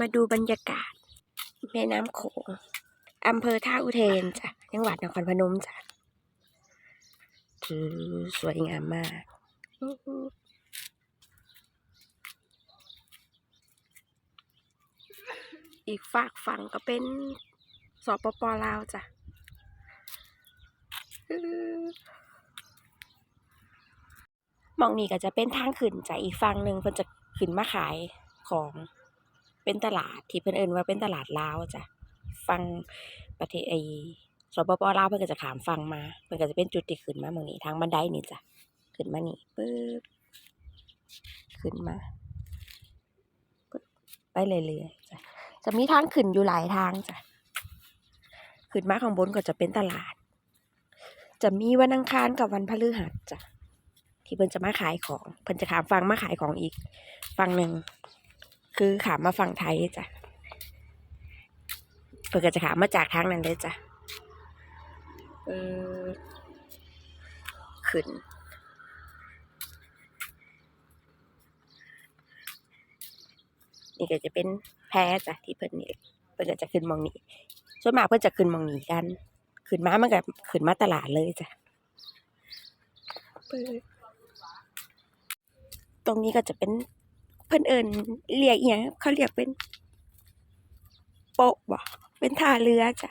มาดูบรรยากาศแม่น้ำโขงอำเภอท่าอุเทนจ้ะจังหวัดนครพนมจ้ะคือสวยงามมากอีกฝากฝั่งก็เป็นสปปลาวจ้ะมองนี้ก็จะเป็นทางขึ้นจากอีกฝั่งหนึ่งเพิ่นจะขึ้นมาขายของ เป็นตลาดที่เพิ่นเอิ้นว่าเป็นตลาดลาวจ้ะฟังประเทศไอสปปลาวเพิ่นก็จะขามฟังมาเพิ่นก็จะเป็นจุดที่ขึ้นมาหมื้องนี้ทางบันไดนี่จ้ะขึ้นมานี่ปึ๊บขึ้นมาปึ๊บไปเรื่อยๆจ้ะจะมีทางขึ้นอยู่หลายทางจ้ะขึ้นมาข้างบนก็จะเป็นตลาด จะมีวันอังคารกับวันพฤหัสจ้ะที่เพิ่นจะมาขายของเพิ่นจะขามฟังมาขายของอีกฝั่งหนึ่ง คือขามมาฝั่งไทยจ้ะเพื่อก็จะขามมาจากทางนั้นเลยจ้ะเออขึ้นนี่ก็จะเป็นแพจ้ะที่เพิ่นนี่เพิ่นก็จะขึ้นหมองนี้ส่วนมากเพิ่นจะขึ้นหมองนี้กัน ขึ้นมามันก็ขึ้นมาตลาดเลยจ้ะเปิดตรงนี้ก็จะเป็นเพิ่นเอิญเรียกอหย่างเขาเรียกเป็น โปะบ่เป็นท่าเรือจ้ะ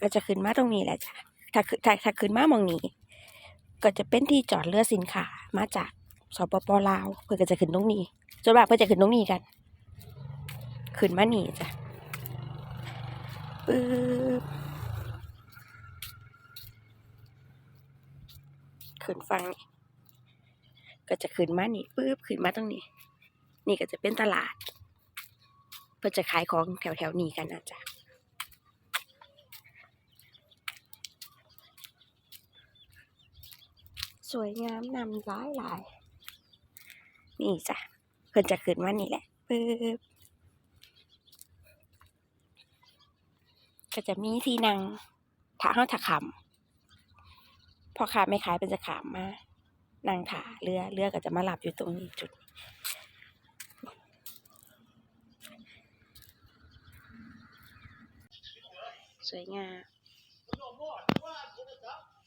ก็จะขึ้นมาตรงนี้แหละจ้ะถ้าขึ้นถ้าถ้าขึ้นมามองนี้ ก็จะเป็นที่จอดเรือสินค้ามาจากสปปลาวเพื่อก็จะขึ้นตรงนี้ส่วนมากเพื่อจะขึ้นตรงนี้กัน ขึ้นมานี่จ้ะปึ๊บขึ้นฟังนี่ ก็จะขึ้นมานี่ปึ๊บขึ้นมาตรงนี้ นี่ก็จะเป็นตลาด เพื่อจะขายของแถวแถวๆนี้กันนะจ๊ะสวยงามนำร้ายหลาย นี่จ้ะเพื่อจะขึ้นมานี่แหละปึ๊บก็จะมีที่นั่งถ้าเฮาถ้าขำพอขาไม่ขายเป็นจะขามมา นั่งถาเรือเรือก็จะมาหลับอยู่ตรงนี้จุดสวยงามอืม